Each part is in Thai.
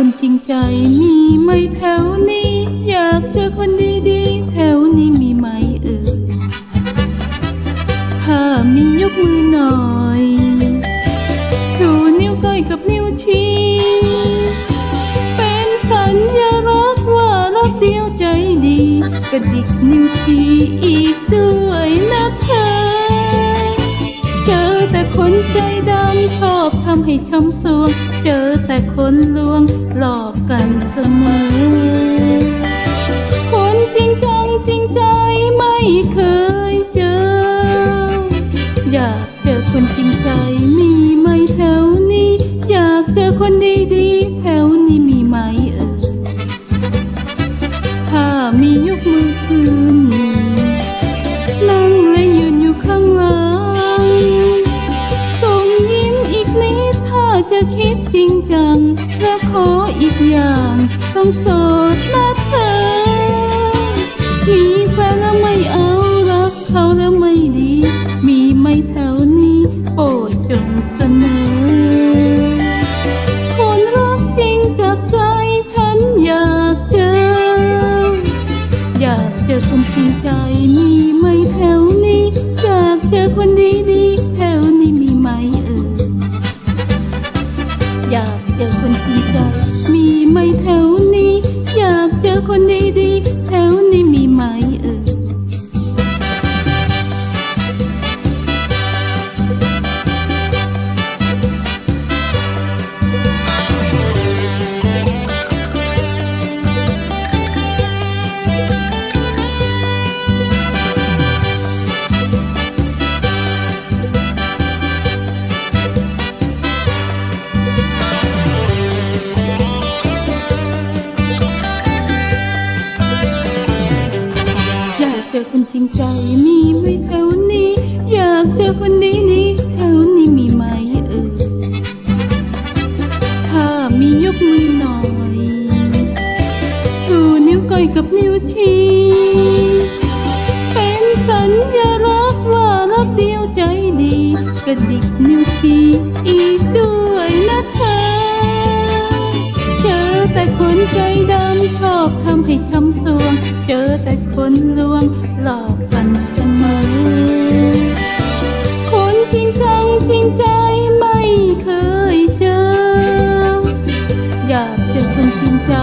คนจริงใจมีไหมแถวนี้ อยากเจอคนดีๆ แถวนี้มีไหมเอ่ยถ้ามียกมือหน่อยดูนิ้วก้อยกับนิ้วชี้เป็นสัญลักว่ารักเดียวใจดีกระดิกนิ้วชี้อี ช้ำสวง เจอแต่คนลวงหลอกกันเสมอ คนจริงจังจริงใจไม่เคย อย่างต้องโสดนะเธอ มีแฟนแล้วไม่เอารักเขาแล้วไม่ดี มีไหมแถวนี้โปรดจงเสนอ คนรักจริงจากใจฉันอยากเจอ อยากเจอคนจริงใจมีไหมแถวนี้ อยากเจอคนดี ริงใจมีไหมแถวนี้ อยากเจอคนดีนี้แถวนี้มีไหมเอ่ยถ้ามียกมือหน่อยชูนิ้วก้อยกับนิ้วชี้เป็นสัญญลักษณ์ว่ารักเดียวใจดีกระดิกนิ้วชี้อีกด้ คนใจดำชอบทำให้ช้ำสวง เจอแต่คนลวงหลอกกันเสมอ คนจริงจังจริงใจไม่เคยเจอ อยากเจอคนจริงใจ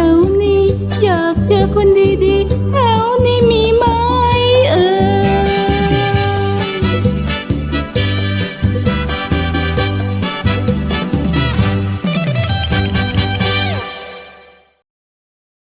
แถวนี้ อยากเจอคนดี